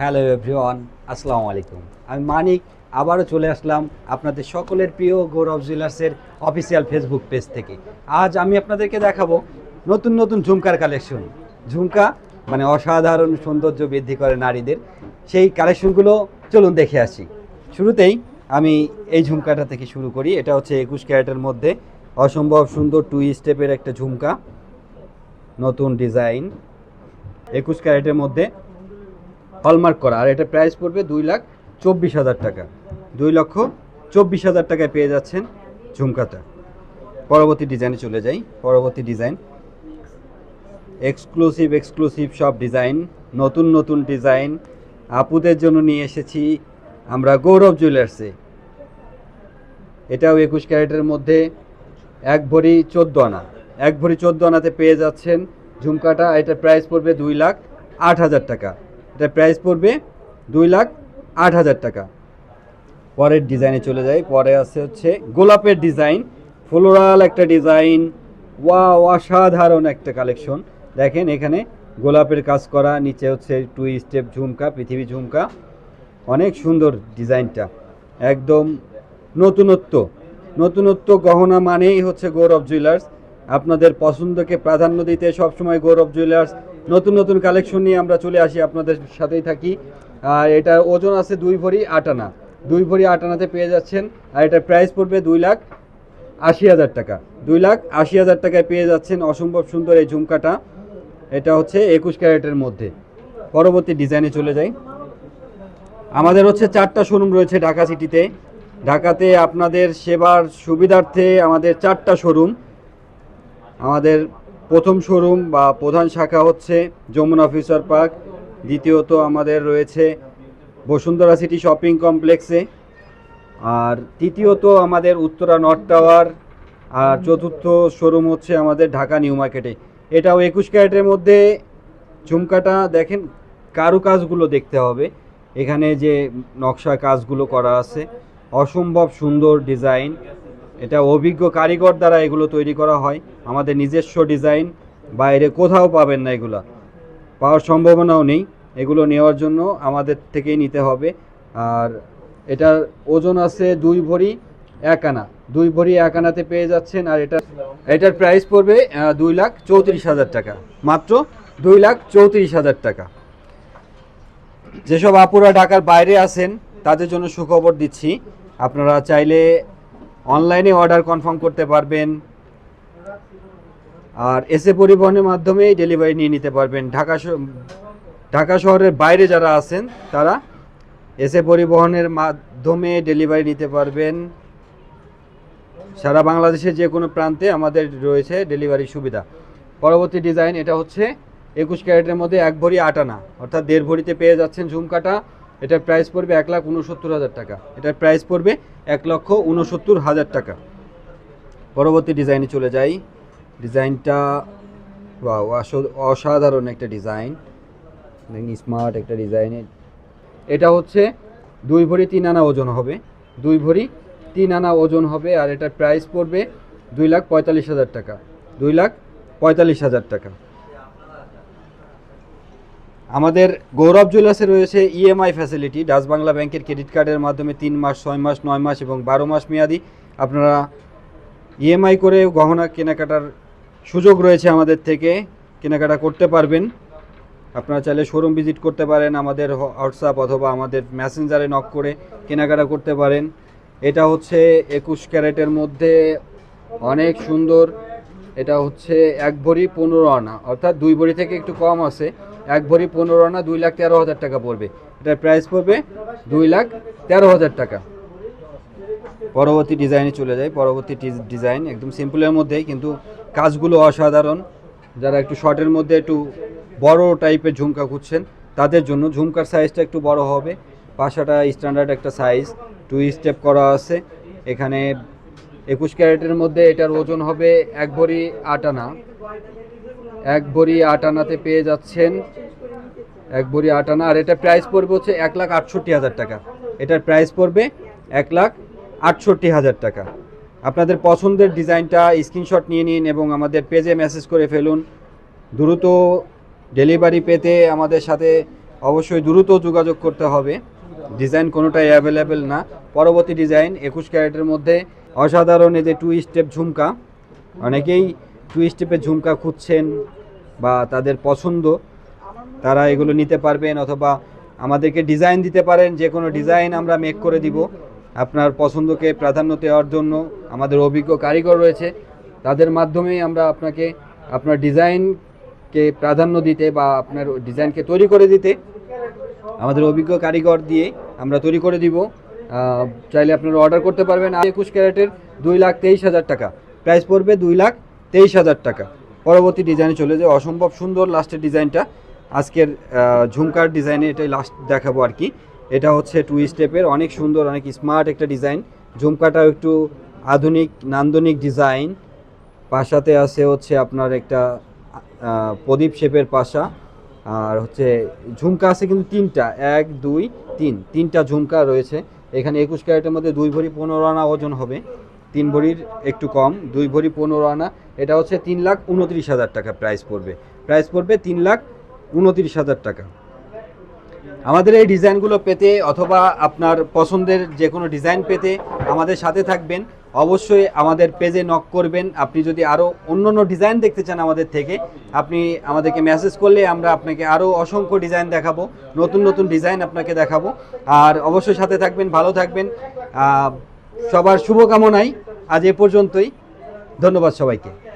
Hello everyone, আসসালামু আলাইকুম। আমি মানিক, আবারও চলে আসলাম আপনাদের সকলের প্রিয় গৌরব জুয়েলার্সের অফিসিয়াল ফেসবুক পেজ থেকে। আজ আমি আপনাদেরকে দেখাবো নতুন নতুন ঝুমকার কালেকশন। ঝুমকা মানে অসাধারণ সৌন্দর্য বৃদ্ধি করে নারীদের। সেই কালেকশনগুলো চলুন দেখে আসি। শুরুতেই আমি এই ঝুমকাটা থেকে শুরু করি। এটা হচ্ছে একুশ ক্যারেটের মধ্যে অসম্ভব সুন্দর টু স্টেপের একটা ঝুমকা। নতুন ডিজাইন। একুশ ক্যারেটের মধ্যে হলমার্ক করা। আর এটা প্রাইস পড়বে দুই লাখ চব্বিশ হাজার টাকা। দুই লক্ষ চব্বিশ হাজার টাকায় পেয়ে যাচ্ছেন ঝুমকাটা পরবর্তী ডিজাইনে চলে যাই। পরবর্তী ডিজাইন এক্সক্লুসিভ এক্সক্লুসিভ সব ডিজাইন নতুন নতুন ডিজাইন আপুদের জন্য নিয়ে এসেছি আমরা গৌরব জুয়েলার্সে এটাও একুশ ক্যারেটের মধ্যে এক ভরি চোদ্দ আনা। এক ভরি চোদ্দ আনাতে পেয়ে যাচ্ছেন ঝুমকাটা এটার প্রাইস পড়বে দুই লাখ আট হাজার টাকা। এটার প্রাইস পড়বে দুই লাখ আট হাজার টাকা। পরের ডিজাইনে চলে যাই। পরে আছে হচ্ছে গোলাপের ডিজাইন ফ্লোরাল একটা ডিজাইন ওয়া অসাধারণ একটা কালেকশন দেখেন এখানে গোলাপের কাজ করা, নিচে হচ্ছে টু স্টেপ ঝুমকা, পৃথিবী ঝুমকা। অনেক সুন্দর ডিজাইনটা একদম নতুনত্ব। নতুনত্ব গহনা মানেই হচ্ছে গৌরব জুয়েলার্স আপনাদের পছন্দকে প্রাধান্য দিতে সবসময় গৌরব জুয়েলার্স নতুন নতুন কালেকশন নিয়ে আমরা চলে আসি আপনাদের সাথেই থাকি। আর এটা ওজন আছে দুই ভরি আটানা দুই ভরি আটানাতে পেয়ে যাচ্ছেন। আর এটার প্রাইস পড়বে দুই লাখ আশি হাজার টাকা। দুই লাখ আশি হাজার টাকায় পেয়ে যাচ্ছেন অসম্ভব সুন্দর এই ঝুমকাটা। এটা হচ্ছে একুশ ক্যারেটের মধ্যে। পরবর্তী ডিজাইনে চলে যাই। আমাদের হচ্ছে চারটা শোরুম রয়েছে ঢাকা সিটিতে ঢাকাতে আপনাদের সেবার সুবিধার্থে আমাদের চারটা শোরুম আমাদের প্রথম শোরুম বা প্রধান শাখা হচ্ছে যমুনা ফিউচার পার্ক। দ্বিতীয়ত আমাদের রয়েছে বসুন্ধরা সিটি শপিং কমপ্লেক্সে। আর তৃতীয়ত আমাদের উত্তরা নর্থ টাওয়ার। আর চতুর্থ শোরুম হচ্ছে আমাদের ঢাকা নিউ মার্কেটে। এটাও একুশ ক্যারেটের মধ্যে। ঝুমকাটা দেখেন, কারুকাজগুলো দেখতে হবে। এখানে যে নকশা কাজগুলো করা আছে, অসম্ভব সুন্দর ডিজাইন। এটা অভিজ্ঞ কারিগর দ্বারা এগুলো তৈরি করা হয়। আমাদের নিজস্ব ডিজাইন, বাইরে কোথাও পাবেন না এগুলা। পাওয়ার সম্ভাবনাও নেই। এগুলো নেওয়ার জন্য আমাদের থেকেই নিতে হবে। আর এটার ওজন আছে দুই ভরি এক আনা। দুই ভরি এক আনাতে পেয়ে যাচ্ছেন আর এটা এটার প্রাইস পড়বে দুই লাখ চৌত্রিশ হাজার টাকা। মাত্র দুই লাখ চৌত্রিশ হাজার টাকা। যেসব আপুরা ঢাকার বাইরে আছেন, তাদের জন্য সুখবর দিচ্ছি। আপনারা চাইলে অনলাইনে অর্ডার কনফার্ম করতে পারবেন। আর এসে পরিবহনের মাধ্যমে ডেলিভারি নিয়ে নিতে পারবেন। ঢাকা ঢাকা শহরের বাইরে যারা আছেন, তারা এসে পরিবহনের মাধ্যমে ডেলিভারি নিতে পারবেন। সারা বাংলাদেশের যে কোনো প্রান্তে আমাদের রয়েছে ডেলিভারি সুবিধা। পরবর্তী ডিজাইন এটা হচ্ছে একুশ ক্যারেটের মধ্যে এক ভরি আটানা অর্থাৎ দেড় ভরিতে পেয়ে যাচ্ছেন ঝুমকাটা। এটার প্রাইস পড়বে এক লাখ উনসত্তর হাজার টাকা। এটার প্রাইস পড়বে এক লক্ষ উনসত্তর হাজার টাকা। পরবর্তী ডিজাইনে চলে যাই। ডিজাইনটা আসল- অসাধারণ একটা ডিজাইন স্মার্ট একটা ডিজাইনের এটা হচ্ছে দুই ভরি তিন আনা ওজন হবে। দুই ভরি তিন আনা ওজন হবে আর এটার প্রাইস পড়বে দুই লাখ পঁয়তাল্লিশ হাজার টাকা। দুই লাখ পঁয়তাল্লিশ হাজার টাকা। আমাদের গৌরব জুয়েলার্সে রয়েছে ইএমআই ফ্যাসিলিটি ডাচ বাংলা ব্যাংকের ক্রেডিট কার্ডের মাধ্যমে তিন মাস, ছয় মাস, নয় মাস এবং বারো মাস মেয়াদি। আপনারা ইএমআই করে গহনা কেনাকাটার সুযোগ রয়েছে আমাদের থেকে, কেনাকাটা করতে পারবেন। আপনারা চাইলে শোরুম ভিজিট করতে পারেন, আমাদের হোয়াটসঅ্যাপ অথবা আমাদের মেসেঞ্জারে নক করে কেনাকাটা করতে পারেন। এটা হচ্ছে একুশ ক্যারেটের মধ্যে অনেক সুন্দর, এটা হচ্ছে এক ভরি পনেরো আনা, অর্থাৎ দুই ভরি থেকে একটু কম আছে। এক ভরি পনেরো আনা দুই লাখ তেরো হাজার টাকা পড়বে। এটার প্রাইস পড়বে দুই লাখ তেরো হাজার টাকা। পরবর্তী ডিজাইনে চলে যায় পরবর্তী ডিজাইন একদম সিম্পলের মধ্যেই, কিন্তু কাজগুলো অসাধারণ। যারা একটু শর্টের মধ্যে একটু বড় টাইপের ঝুমকা খুঁজছেন, তাদের জন্য ঝুমকার সাইজটা একটু বড় হবে। পাশাটা স্ট্যান্ডার্ড একটা সাইজ টু স্টেপ করা আছে। এখানে একুশ ক্যারেটের মধ্যে এটার ওজন হবে এক ভরি আট আনা। এক ভরি আট আনাতে পেয়ে যাচ্ছেন। এক ভরি আট আনা আর এটা প্রাইস পড়বে হচ্ছে এক লাখ আটষট্টি হাজার টাকা। এটার প্রাইস পড়বে এক লাখ আটষট্টি হাজার টাকা। আপনাদের পছন্দের ডিজাইনটা স্ক্রিনশট নিয়ে নিন এবং আমাদের পেজে মেসেজ করে ফেলুন। দ্রুত ডেলিভারি পেতে আমাদের সাথে অবশ্যই দ্রুত যোগাযোগ করতে হবে। ডিজাইন কোনোটাই অ্যাভেলেবেল না। পরবর্তী ডিজাইন একুশ ক্যারেটের মধ্যে। অসাধারণ এই যে টু স্টেপ ঝুমকা। অনেকেই টু স্টেপের ঝুমকা খুঁজছেন বা তাদের পছন্দ, তারা এগুলো নিতে পারবেন অথবা আমাদেরকে ডিজাইন দিতে পারেন, যে কোনো ডিজাইন আমরা মেক করে দিব। আপনার পছন্দকে প্রাধান্য দেওয়ার জন্য আমাদের অভিজ্ঞ কারিগর রয়েছে, তাদের মাধ্যমেই আমরা আপনাকে আপনার ডিজাইনকে প্রাধান্য দিতে বা আপনার ডিজাইনকে তৈরি করে দিতে আমাদের অভিজ্ঞ কারিগর দিয়ে আমরা তৈরি করে দিব। চাইলে আপনারা অর্ডার করতে পারবেন। একুশ ক্যারেটের দুই লাখ তেইশ হাজার টাকা। প্রাইস পড়বে দুই লাখ তেইশ হাজার টাকা। পরবর্তী ডিজাইনে চলে যায় অসম্ভব সুন্দর লাস্টের ডিজাইনটা আজকের ঝুমকার ডিজাইনে এটাই লাস্ট দেখাবো আর কি। এটা হচ্ছে টু স্টেপের অনেক সুন্দর, অনেক স্মার্ট একটা ডিজাইন ঝুমকাটাও একটু আধুনিক, নান্দনিক ডিজাইন পাশাতে আছে হচ্ছে আপনার একটা প্রদীপ শেপের পাশা। আর হচ্ছে ঝুমকা আছে কিন্তু তিনটা। এক, দুই, তিন। তিনটা ঝুমকা রয়েছে। এখানে একুশ ক্যারেটের মধ্যে দুই ভরি পনেরো আনা ওজন হবে। তিন ভরির একটু কম, দুই ভরি পনেরো আনা, এটা হচ্ছে তিন লাখ উনত্রিশ হাজার টাকা প্রাইস পড়বে। প্রাইস পড়বে তিন লাখ উনত্রিশ হাজার টাকা। আমাদের এই ডিজাইনগুলো পেতে অথবা আপনার পছন্দের যে কোনো ডিজাইন পেতে আমাদের সাথে থাকবেন। অবশ্যই আমাদের পেজে নক করবেন। আপনি যদি আরও অন্য অন্য ডিজাইন দেখতে চান আমাদের থেকে, আপনি আমাদেরকে মেসেজ করলে আমরা আপনাকে আরও অসংখ্য ডিজাইন দেখাবো, নতুন নতুন ডিজাইন আপনাকে দেখাবো। আর অবশ্যই সাথে থাকবেন, ভালো থাকবেন। সবার শুভকামনাই। আজ এ পর্যন্তই। ধন্যবাদ সবাইকে।